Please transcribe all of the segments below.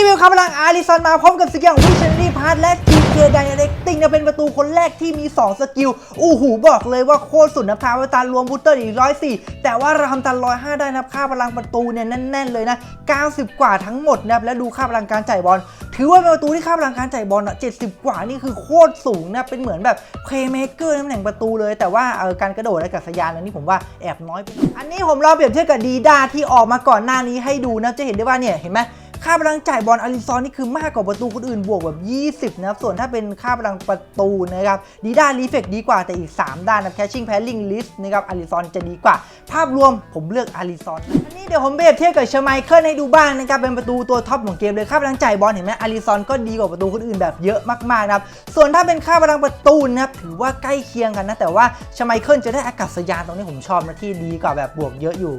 ีวิวครับพลังอาริซอนมาพร้อมกับสกิลวิชน n ี r พาร์ทและ GK Directing นะเป็นประตูคนแรกที่มี 2 สกิลอู้หูบอกเลยว่าโคตรสุดนะพาวตารรวมบูตเตอร์อีก104แต่ว่าเราทำตัน105ได้นะค่าพลังประตูเนี่ยแน่นๆเลยนะ 90 กว่าทั้งหมดนะครับและดูค่าพลังการจ่ายบอลถือว่าเป็นประตูที่ค่าพลังการจ่ายบอลอะ70กว่านี่คือโคตรสูงนะเป็นเหมือนแบบเพลย์เมเกอร์ตำแหน่งประตูเลย แต่ว่าเออการกระโดดและกัศยานนนี้ผมว่าแอบน้อยไปอยอันนี้ผมลองเปรียบเทียบกับดีดาที่ออกมาก่อนหน้านี้ให้ดูนะจะเห็นได้ว่าเนี่ยเห็นไหม ค่าพลังจ่ายบอลอาริซอนนี่คือมากกว่าประตูคนอื่นบวกแบบ 20 นะครับ ส่วนถ้าเป็นค่าพลังประตูนะครับดีด้ารีเฟกดีกว่าแต่อีก 3 ด้านนะแคชชิ่งแพลลิงลิสนะครับอาริซอนจะดีกว่า ภาพรวมผมเลือกอาริซอนอันนี้เดี๋ยวผมเปรียบเทียบกับเชอร์ไมเคิลให้ดูบ้างนะครับเป็นประตูตัวท็อปของเกมเลยค่าพลังจ่ายบอลเห็นไหมอาริซอนก็ดีกว่าประตูคนอื่นแบบเยอะมากๆนะครับส่วนถ้าเป็นค่าพลังประตูนะครับถือว่าใกล้เคียงกันนะแต่ว่าเชอร์ไมเคิลจะได้อากาศยานตรงนี้ผมชอบนะที่ดีกว่าแบบบวกเยอะอยู่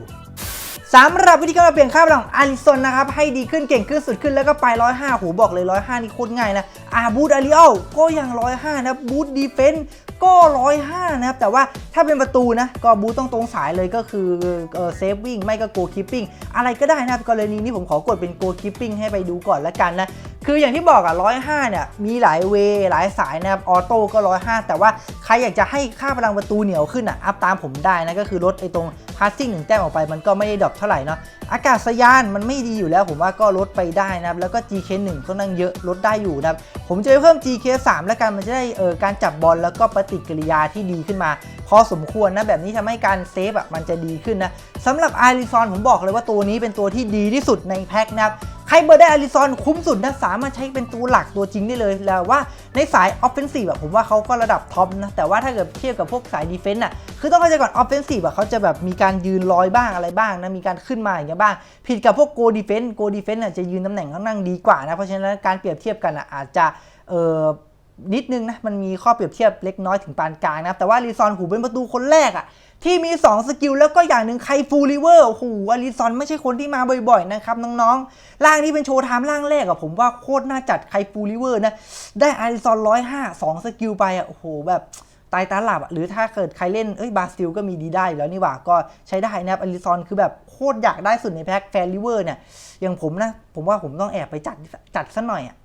สำหรับวิธีการเปลี่ยนค่าพลังอาริซอนนะครับ ให้ดีขึ้นเก่งขึ้นสุดขึ้นแล้วก็ไป 105โหบอกเลย 105 นี่โคตรง่ายนะอาบูดอาริโอก็ยัง 105 นะบูดดีเฟนต์ก็105 นะครับ แต่ว่าถ้าเป็นประตูนะ ก็บูตต้องตรงสายเลยก็คือเซฟวิ่งไม่ก็โกคิปปิ้งอะไรก็ได้นะกรณีนี้ผมขอกดเป็นโกคิปปิ้งให้ไปดูก่อนละกันนะ คืออย่างที่บอกอะ105เนี่ยมีหลายเวหลายสายนะครับออโต้ก็105แต่ว่าใครอยากจะให้ค่าพลังประตูเหนียวขึ้นอะอัพตามผมได้นะก็คือลดไอ้ตรงพาสซิ่งหนึ่งแต้มออกไปมันก็ไม่ได้ดรอปเท่าไหร่เนาะอากาศยานมันไม่ดีอยู่แล้วผมว่าก็ลดไปได้นะครับแล้วก็ GK1 ก็นั่งเยอะลดได้อยู่นะครับผมจะไปเพิ่ม GK3 แล้วกันมันจะได้เออการจับบอลแล้วก็ปฏิกิริยาที่ดีขึ้นมา พอสมควรนะแบบนี้ทำให้การเซฟอะมันจะดีขึ้นนะสำหรับอาริซอนผมบอกเลยว่าตัวนี้เป็นตัวที่ดีที่สุดในแพ็คนะครับ ครเบอร์ได้อาริซอนคุ้มสุดนะสามารถใช้เป็นตัวหลักตัวจริงได้เลยแล้วว่าในสายออฟเฟนซีฟแบบผมว่าเขาก็ระดับท็อปนะ แต่ว่าถ้าเกิดเทียบกับพวกสายดีเฟนต์อะคือต้องเข้าใจก่อนออฟเฟนซีฟอะเขาจะแบบมีการยืนลอยบ้างอะไรบ้างนะมีการขึ้นมาอย่างเงี้ยบ้าง ผิดกับพวกโกดีเฟนต์โกดีเฟนต์อะจะยืนตำแหน่งข้างนั่งดีกว่านะเพราะฉะนั้นการเปรียบเทียบกันอะอาจจะเออ นิดนึงนะมันมีข้อเปรียบเทียบเล็กน้อยถึงปานกลางนะครับแต่ว่ารีซอนหูเป็นประตูคนแรกอะที่มี 2 สกิลแล้วก็อย่างหนึ่งไคฟูริเวอร์โอ้โหอารีซอนไม่ใช่คนที่มาบ่อยๆนะครับน้องๆร่างนี้เป็นโชว์ไทม์ร่างแรกอะผมว่าโคตรน่าจัดไคฟูริเวอร์นะได้อารีซอน105 2สองสกิลไปอะโอ้โหแบบตายตาหลับหรือถ้าเกิดใครเล่นเอ้ยบาซิลก็มีดีได้แล้วนี่หว่าก็ใช้ได้นะครับอาริซอนคือแบบโคตรอยากได้สุดในแพ็คแฟนริเวอร์เนี่ยอย่างผมนะผมว่าผมต้องแอบไปจัดจัดซะหน่อยอะ